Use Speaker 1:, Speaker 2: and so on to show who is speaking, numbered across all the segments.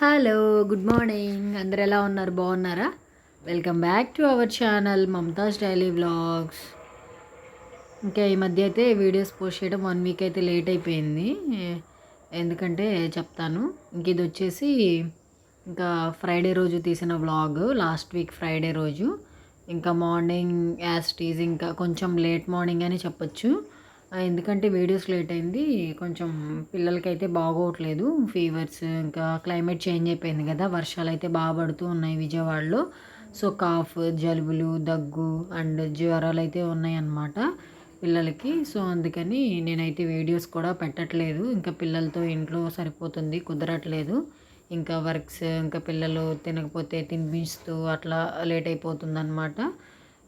Speaker 1: Hello good morning. అందరు ఎలా ఉన్నారు? బాగున్నారా? Welcome back to our channel Mumtaz daily vlogs. ఇంకా ఈ మధ్య అయితే వీడియోస్ పోస్ట్ చేయడం వన్ వీక్ అయితే లేట్ అయిపోయింది. ఎందుకంటే చెప్తాను. ఇంక ఇది వచ్చేసి ఇంకా ఫ్రైడే రోజు తీసిన వ్లాగ్. లాస్ట్ వీక్ ఫ్రైడే రోజు. ఇంకా మార్నింగ్ యాజ్ టీజ్ ఇంకా కొంచెం లేట్ మార్నింగ్ అని చెప్పొచ్చు. ఎందుకంటే వీడియోస్ లేట్ అయింది కొంచెం పిల్లలకైతే బాగోట్లేదు ఫీవర్స్ ఇంకా క్లైమేట్ చేంజ్ అయిపోయింది కదా వర్షాలు అయితే బాగా పడుతూ ఉన్నాయి విజయవాడలో. సో కాఫ్ జలుబులు దగ్గు అండ్ జ్వరాలు అయితే ఉన్నాయి అన్నమాట పిల్లలకి. సో అందుకని నేనైతే వీడియోస్ కూడా పెట్టట్లేదు ఇంకా పిల్లలతో ఇంట్లో సరిపోతుంది కుదరట్లేదు. ఇంకా వర్క్స్ ఇంకా పిల్లలు తినకపోతే తినిపిస్తూ అట్లా లేట్ అయిపోతుంది అనమాట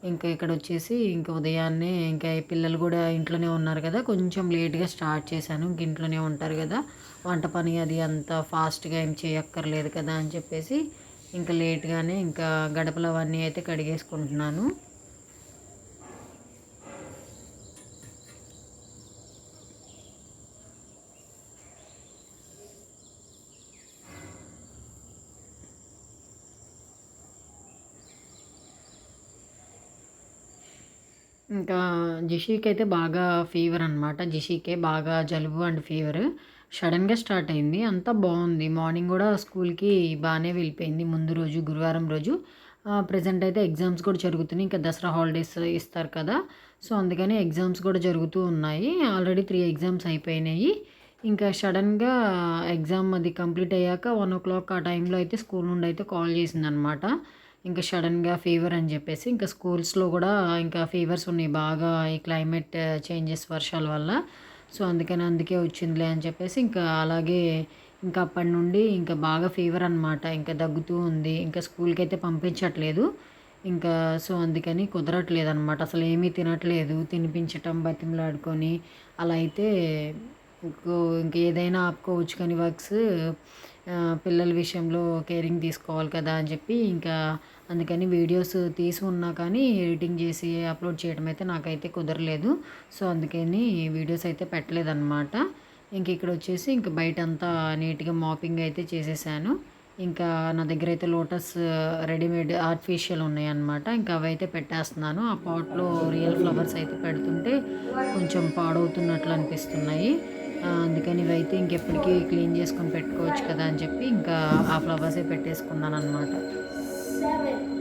Speaker 1: ఇంకా ఇక్కడ వచ్చేసి ఇంకా ఉదయాన్నే ఇంకా పిల్లలు కూడా ఇంట్లోనే ఉన్నారు కదా కొంచెం లేట్గా స్టార్ట్ చేశాను. ఇంక ఇంట్లోనే ఉంటారు కదా వంట పని అది అంత ఫాస్ట్గా ఏం చేయక్కర్లేదు కదా అని చెప్పేసి ఇంకా లేట్గానే ఇంకా గడపలు అవన్నీ అయితే కడిగేసుకుంటున్నాను. ఇంకా జిషీకి అయితే బాగా ఫీవర్ అనమాట జిషీకే బాగా జలుబు అండ్ ఫీవర్ సడన్గా స్టార్ట్ అయింది. అంతా బాగుంది. మార్నింగ్ కూడా స్కూల్కి బాగానే వెళ్ళిపోయింది. ముందు రోజు గురువారం రోజు. ప్రజెంట్ అయితే ఎగ్జామ్స్ కూడా జరుగుతున్నాయి. ఇంకా దసరా హాలిడేస్ ఇస్తారు కదా. సో అందుకని ఎగ్జామ్స్ కూడా జరుగుతూ ఉన్నాయి. ఆల్రెడీ త్రీ ఎగ్జామ్స్ అయిపోయినాయి. ఇంకా సడన్గా ఎగ్జామ్ అది కంప్లీట్ అయ్యాక వన్ ఓ క్లాక్ ఆ టైంలో అయితే స్కూల్ నుండి అయితే కాల్ చేసిందనమాట ఇంకా సడన్గా ఫీవర్ అని చెప్పేసి ఇంకా స్కూల్స్లో కూడా ఇంకా ఫీవర్స్ ఉన్నాయి బాగా ఈ క్లైమేట్ చేంజెస్ వర్షాల వల్ల. సో అందుకని అందుకే వచ్చిందిలే అని చెప్పేసి ఇంకా అలాగే ఇంకా అప్పటి నుండి ఇంకా బాగా ఫీవర్ అనమాట ఇంకా దగ్గుతూ ఉంది. ఇంకా స్కూల్కి అయితే పంపించట్లేదు. ఇంకా సో అందుకని కుదరట్లేదు అనమాట అసలు ఏమీ తినట్లేదు. తినిపించటం బతిమలాడుకొని అలా అయితే ఇంకో ఇంక ఏదైనా ఆపుకోవచ్చు కానీ వర్క్స్ పిల్లల విషయంలో కేరింగ్ తీసుకోవాలి కదా అని చెప్పి ఇంకా అందుకని వీడియోస్ తీసి ఉన్నా కానీ ఎడిటింగ్ చేసి అప్లోడ్ చేయడం అయితే నాకైతే కుదరలేదు. సో అందుకని వీడియోస్ అయితే పెట్టలేదు అనమాట ఇంక ఇక్కడ వచ్చేసి ఇంక బయట అంతా నీట్గా మాపింగ్ అయితే చేసేసాను. ఇంకా నా దగ్గర అయితే లోటస్ రెడీమేడ్ ఆర్టిఫిషియల్ ఉన్నాయి అన్నమాట ఇంకా అవి అయితే పెట్టేస్తున్నాను. ఆ పాట్లో రియల్ ఫ్లవర్స్ అయితే పెడుతుంటే కొంచెం పాడవుతున్నట్లు అనిపిస్తున్నాయి. అందుకని ఇవైతే ఇంకెప్పటికీ క్లీన్ చేసుకొని పెట్టుకోవచ్చు కదా అని చెప్పి ఇంకా ఆ ఫ్లవర్సే పెట్టేసుకున్నాను అనమాట
Speaker 2: seven,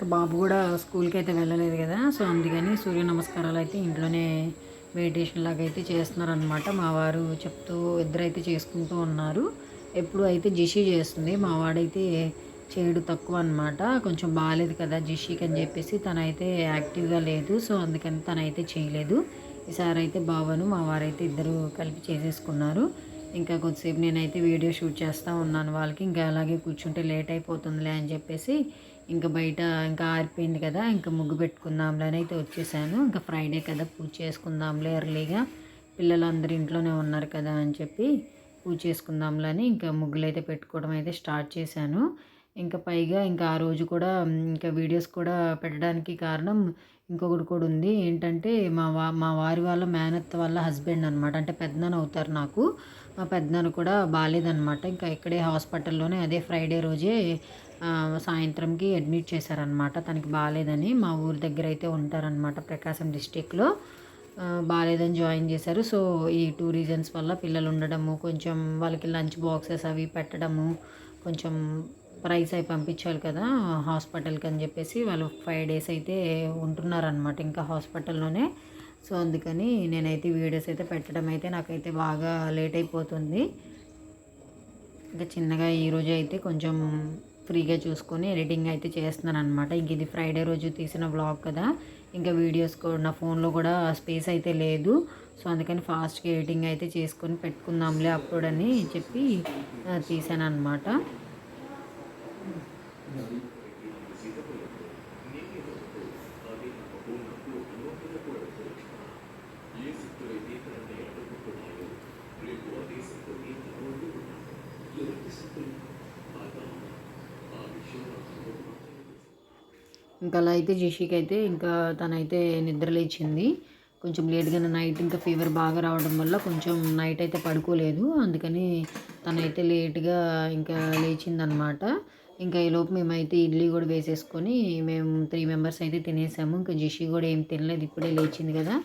Speaker 1: ఇంకా బాబు కూడా స్కూల్కి అయితే వెళ్ళలేదు కదా సో అందుకని సూర్య నమస్కారాలు అయితే ఇంట్లోనే మెడిటేషన్ లాగా అయితే చేస్తున్నారు అనమాట మా వారు చెప్తూ ఇద్దరైతే చేసుకుంటూ ఉన్నారు. ఎప్పుడు అయితే జిషి చేస్తుంది మా వాడైతే చేయడు తక్కువ అనమాట కొంచెం బాగాలేదు కదా జిషికి అని చెప్పేసి తనైతే యాక్టివ్గా లేదు సో అందుకని తనైతే చేయలేదు. ఈసారి అయితే బావను మా వారైతే ఇద్దరు కలిపి చేసేసుకున్నారు. ఇంకా కొద్దిసేపు నేనైతే వీడియో షూట్ చేస్తూ ఉన్నాను వాళ్ళకి. ఇంకా అలాగే కూర్చుంటే లేట్ అయిపోతుందిలే అని చెప్పేసి ఇంకా బయట ఇంకా ఆరిపోయింది కదా ఇంకా ముగ్గు పెట్టుకుందాంలే అని అయితే వచ్చేసాను. ఇంకా ఫ్రైడే కదా పూజ చేసుకుందాంలే ఎర్లీగా పిల్లలు అందరు ఇంట్లోనే ఉన్నారు కదా అని చెప్పి పూజ చేసుకుందాంలే అని ఇంకా ముగ్గులు అయితే పెట్టుకోవడం అయితే స్టార్ట్ చేశాను. ఇంకా పైగా ఇంకా ఆ రోజు కూడా ఇంకా వీడియోస్ కూడా పెట్టడానికి కారణం ఇంకొకటి కూడా ఉంది. ఏంటంటే మా వా మా వారి వాళ్ళ మేనత్త వాళ్ళ హస్బెండ్ అనమాట అంటే పెద్దనాన్న అవుతారు నాకు. మా పెద్దనాన్న కూడా బాగాలేదనమాట ఇంకా ఇక్కడే హాస్పిటల్లోనే అదే ఫ్రైడే రోజే సాయంత్రంకి అడ్మిట్ చేశారనమాట తనకి బాగాలేదని మా ఊరి దగ్గర అయితే ఉంటారనమాట ప్రకాశం డిస్టిక్లో. బాగాలేదని జాయిన్ చేశారు. సో ఈ టూ రీజన్స్ వల్ల పిల్లలు ఉండడము కొంచెం వాళ్ళకి లంచ్ బాక్సెస్ అవి పెట్టడము కొంచెం ప్రైస్ అవి పంపించాలి కదా హాస్పిటల్కి అని చెప్పేసి వాళ్ళు ఫైవ్ డేస్ అయితే ఉంటున్నారనమాట ఇంకా హాస్పిటల్లోనే. సో అందుకని నేనైతే వీడియోస్ అయితే పెట్టడం అయితే నాకైతే బాగా లేట్ అయిపోతుంది. ఇంకా చిన్నగా ఈరోజు అయితే కొంచెం ఫ్రీగా చూసుకొని ఎడిటింగ్ అయితే చేస్తున్నాను అనమాట ఇంక ఇది ఫ్రైడే రోజు తీసిన వ్లాగ్ కదా. ఇంకా వీడియోస్ కూడా నా ఫోన్లో కూడా స్పేస్ అయితే లేదు. సో అందుకని ఫాస్ట్గా ఎడిటింగ్ అయితే చేసుకొని పెట్టుకుందాంలే అప్లోడ్ అని చెప్పి తీసాను అనమాట ఇంకా అలా అయితే జెషికి అయితే ఇంకా తనైతే నిద్ర లేచింది. కొంచెం లేట్గా నైట్ ఇంకా ఫీవర్ బాగా రావడం వల్ల కొంచెం నైట్ అయితే పడుకోలేదు. అందుకని తనైతే లేట్గా ఇంకా లేచిందనమాట. ఇంకా ఈలోపు మేమైతే ఇడ్లీ కూడా వేసేసుకొని మేము త్రీ మెంబర్స్ అయితే తినేసాము. ఇంకా జిషి కూడా ఏం తినలేదు. ఇప్పుడే లేచింది కదా.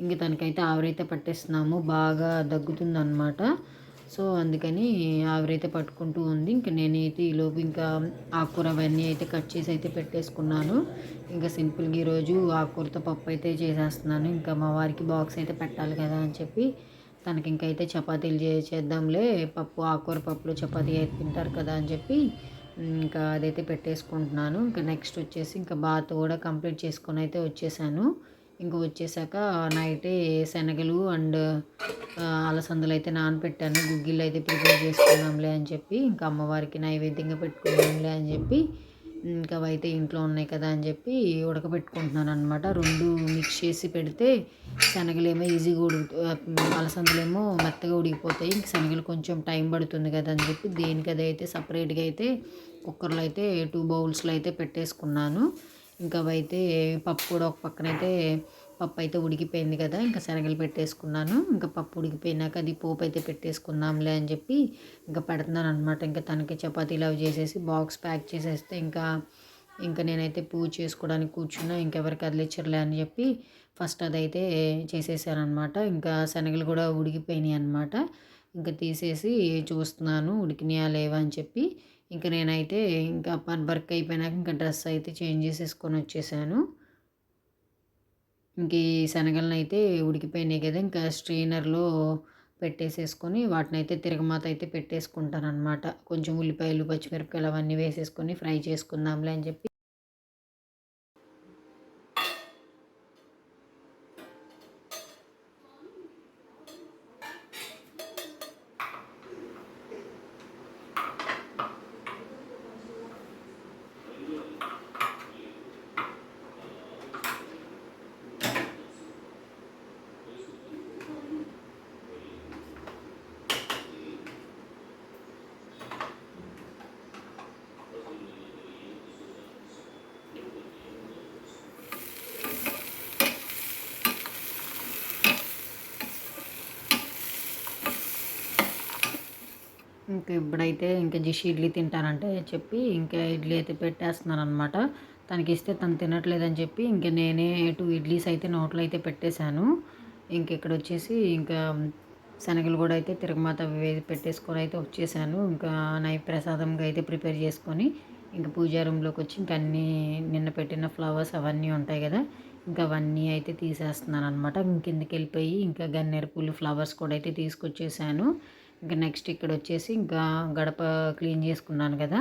Speaker 1: ఇంక తనకైతే ఆవిరైతే పట్టేస్తున్నాము. బాగా దగ్గుతుందన్నమాట సో అందుకని ఆవిరైతే పట్టుకుంటూ ఉంది. ఇంకా నేనైతే ఈలోపు ఇంకా ఆకుకూర అవన్నీ అయితే కట్ చేసి అయితే పెట్టేసుకున్నాను. ఇంకా సింపుల్గా ఈరోజు ఆకుకూరతో పప్పు అయితే చేసేస్తున్నాను. ఇంకా మా వారికి బాక్స్ అయితే పెట్టాలి కదా అని చెప్పి తనకి ఇంకైతే చపాతీలు చే చేద్దాంలే. పప్పు ఆకుకూర పప్పులో చపాతీ అయితే తింటారు కదా అని చెప్పి ఇంకా అదైతే పెట్టేసుకుంటున్నాను. ఇంకా నెక్స్ట్ వచ్చేసి ఇంకా బాత్ కూడా కంప్లీట్ చేసుకొని అయితే వచ్చేసాను. ఇంకా వచ్చేసాక నైట్ శనగలు అండ్ అలసందలు అయితే నానబెట్టాను గుగ్గిళ్ళు అయితే ప్రిపేర్ చేసుకున్నాంలే అని చెప్పి ఇంకా అమ్మవారికి నైవేద్యంగా పెట్టుకున్నాంలే అని చెప్పి ఇంకా అవైతే ఇంట్లో ఉన్నాయి కదా అని చెప్పి ఉడకబెట్టుకుంటున్నాను అనమాట రెండు మిక్స్ చేసి పెడితే శనగలేమో ఈజీగా ఉడుకు అలసందలేమో మెత్తగా ఉడికిపోతాయి. ఇంక శనగలు కొంచెం టైం పడుతుంది కదా అని చెప్పి దేనికి అదైతే సపరేట్గా అయితే కుక్కర్లో అయితే టూ బౌల్స్లో అయితే పెట్టేసుకున్నాను. ఇంకా అవైతే పప్పు కూడా ఒక పక్కన అయితే పప్పు అయితే ఉడికిపోయింది కదా ఇంకా శనగలు పెట్టేసుకున్నాను. ఇంకా పప్పు ఉడికిపోయినాక అది పోపు అయితే పెట్టేసుకుందాంలే అని చెప్పి ఇంకా పెడుతున్నాను అనమాట ఇంకా తనకి చపాతీలు అవి చేసేసి బాక్స్ ప్యాక్ చేసేస్తే ఇంకా ఇంకా నేనైతే పూజ చేసుకోవడానికి కూర్చున్నా ఇంకెవరికి కదిలిచ్చర్లే అని చెప్పి ఫస్ట్ అదైతే చేసేసాను అనమాట ఇంకా శనగలు కూడా ఉడికిపోయినాయి అనమాట ఇంకా తీసేసి చూస్తున్నాను ఉడికినాయా లేవా అని చెప్పి ఇంకా నేనైతే ఇంకా పని వర్క్ అయిపోయినాక ఇంకా డ్రెస్ అయితే చేంజ్ చేసేసుకొని వచ్చేసాను. ఇంక ఈ శనగలను అయితే ఉడికిపోయినాయి కదా ఇంకా స్ట్రెయినర్లో పెట్టేసేసుకొని వాటిని అయితే తిరగమాత అయితే పెట్టేసుకుంటాను అనమాట కొంచెం ఉల్లిపాయలు పచ్చిమిరపకాయలు అవన్నీ వేసేసుకొని ఫ్రై చేసుకుందాంలే అని చెప్పి ఇంకా ఇప్పుడైతే ఇంకా జిషి ఇడ్లీ తింటానంటే చెప్పి ఇంకా ఇడ్లీ అయితే పెట్టేస్తున్నాను అనమాట తనకి ఇస్తే తను తినట్లేదని చెప్పి ఇంకా నేనే టూ ఇడ్లీస్ అయితే నోట్లో అయితే పెట్టేశాను. ఇంక ఇక్కడ వచ్చేసి ఇంకా శనగలు కూడా అయితే తిరగమాత వేసి పెట్టేసుకొని అయితే వచ్చేసాను. ఇంకా నై ప్రసాదంగా అయితే ప్రిపేర్ చేసుకొని ఇంకా పూజా రూమ్లోకి వచ్చి ఇంకా అన్నీ నిన్న పెట్టిన ఫ్లవర్స్ అవన్నీ ఉంటాయి కదా ఇంకా అవన్నీ అయితే తీసేస్తున్నాను అనమాట కిందకి వెళ్ళిపోయి ఇంకా గన్నేరు పూలు ఫ్లవర్స్ కూడా అయితే తీసుకొచ్చేసాను. ఇంకా నెక్స్ట్ ఇక్కడ వచ్చేసి ఇంకా గడప క్లీన్ చేసుకున్నాను కదా.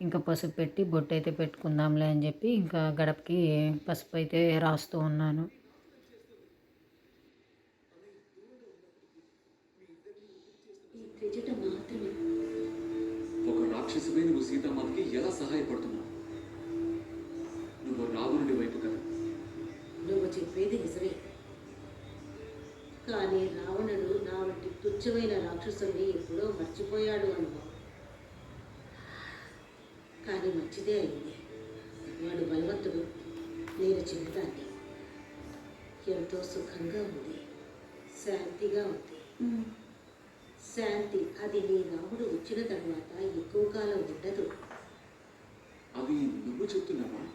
Speaker 1: ఇంకా పసుపు పెట్టి బొట్టు అయితే పెట్టుకుందాంలే అని చెప్పి ఇంకా గడపకి పసుపు అయితే రాస్తూ ఉన్నాను.
Speaker 3: ఈ త్రిజట మాత్రమే.
Speaker 4: ఒక నువ్వు సీతామాతకి ఎలా సహాయపడుతున్నావు? నువ్వు రావణుడి వైపు కదా.
Speaker 3: నువ్వు చెప్పేది నిజమే. కానీ రావణుడు వంటి తుచ్చమైన రాక్షసుని ఎప్పుడో మర్చిపోయాడు అనుభవం కానీ మంచిదే అయింది. వాడు బలవంతుడు. నేను చిన్నదాన్ని. ఎంతో సుఖంగా ఉంది. శాంతిగా ఉంది. శాంతి అది నీ రాముడు వచ్చిన తర్వాత ఎక్కువ కాలం ఉండదు.
Speaker 4: అది నువ్వు చెప్తున్నావా?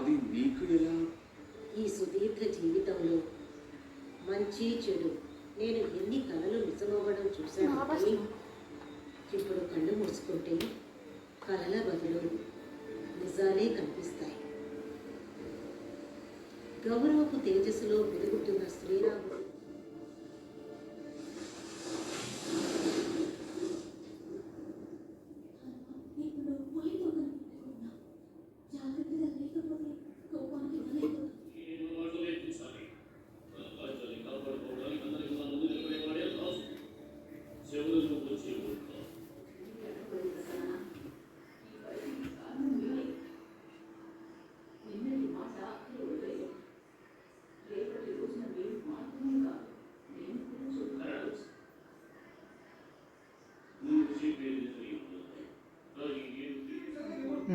Speaker 4: అది నీకు ఎలా?
Speaker 3: ఈ సుదీర్ఘ జీవితంలో మంచి చెడు నేను ఎన్ని కళలు నిజమవ్వడం చూశాను ఇప్పుడు కళ్ళు మూసుకుంటే కళల బదులు నిజాలే కనిపిస్తాయి. గౌరవపు తేజస్సులో వెలుగుతున్న శ్రీరాముడు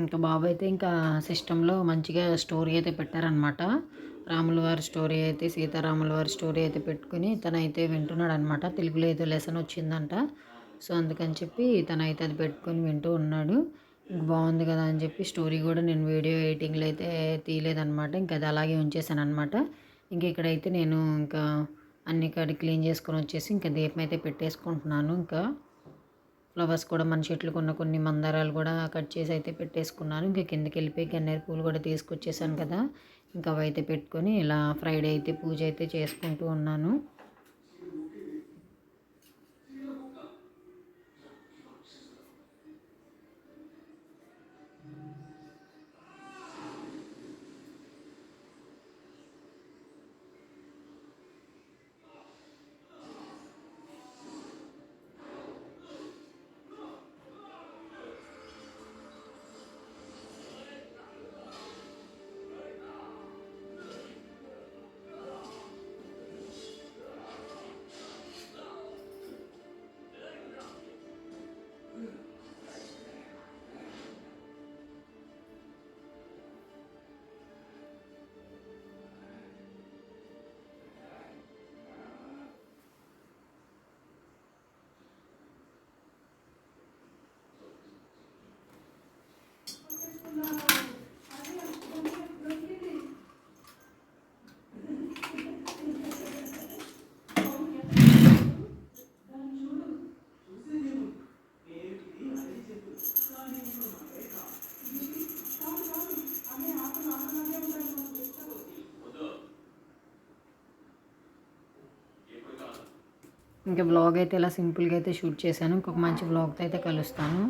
Speaker 1: ఇంకా బాబు అయితే ఇంకా సిస్టంలో మంచిగా స్టోరీ అయితే పెట్టారనమాట రాముల వారి స్టోరీ అయితే సీతారాముల వారి స్టోరీ అయితే పెట్టుకుని తనైతే వింటున్నాడు అనమాట తెలుగులో ఏదో లెసన్ వచ్చిందంట. సో అందుకని చెప్పి తనైతే అది పెట్టుకొని వింటూ ఉన్నాడు. బాగుంది కదా అని చెప్పి స్టోరీ కూడా నేను వీడియో ఎడిటింగ్లో అయితే తీయలేదనమాట ఇంకా అది అలాగే ఉంచేసాను అనమాట ఇంకా ఇక్కడైతే నేను ఇంకా అన్ని కాడి క్లీన్ చేసుకొని వచ్చేసి ఇంకా దీపం అయితే పెట్టేసుకుంటున్నాను. ఇంకా ఫ్లవర్స్ కూడా మన చెట్లకు ఉన్న కొన్ని మందారాలు కూడా కట్ చేసి అయితే పెట్టేసుకున్నాను. ఇంకా కిందకి వెళ్ళిపోయి గన్నేరు పూలు కూడా తీసుకొచ్చేసాను కదా. ఇంకా అవి అయితే పెట్టుకొని ఇలా ఫ్రైడే అయితే పూజ అయితే చేసుకుంటూ ఉన్నాను. ఇంకా బ్లాగ్ అయితే ఇలా సింపుల్గా అయితే షూట్ చేశాను. ఇంకొక మంచి బ్లాగ్తో అయితే కలుస్తాను.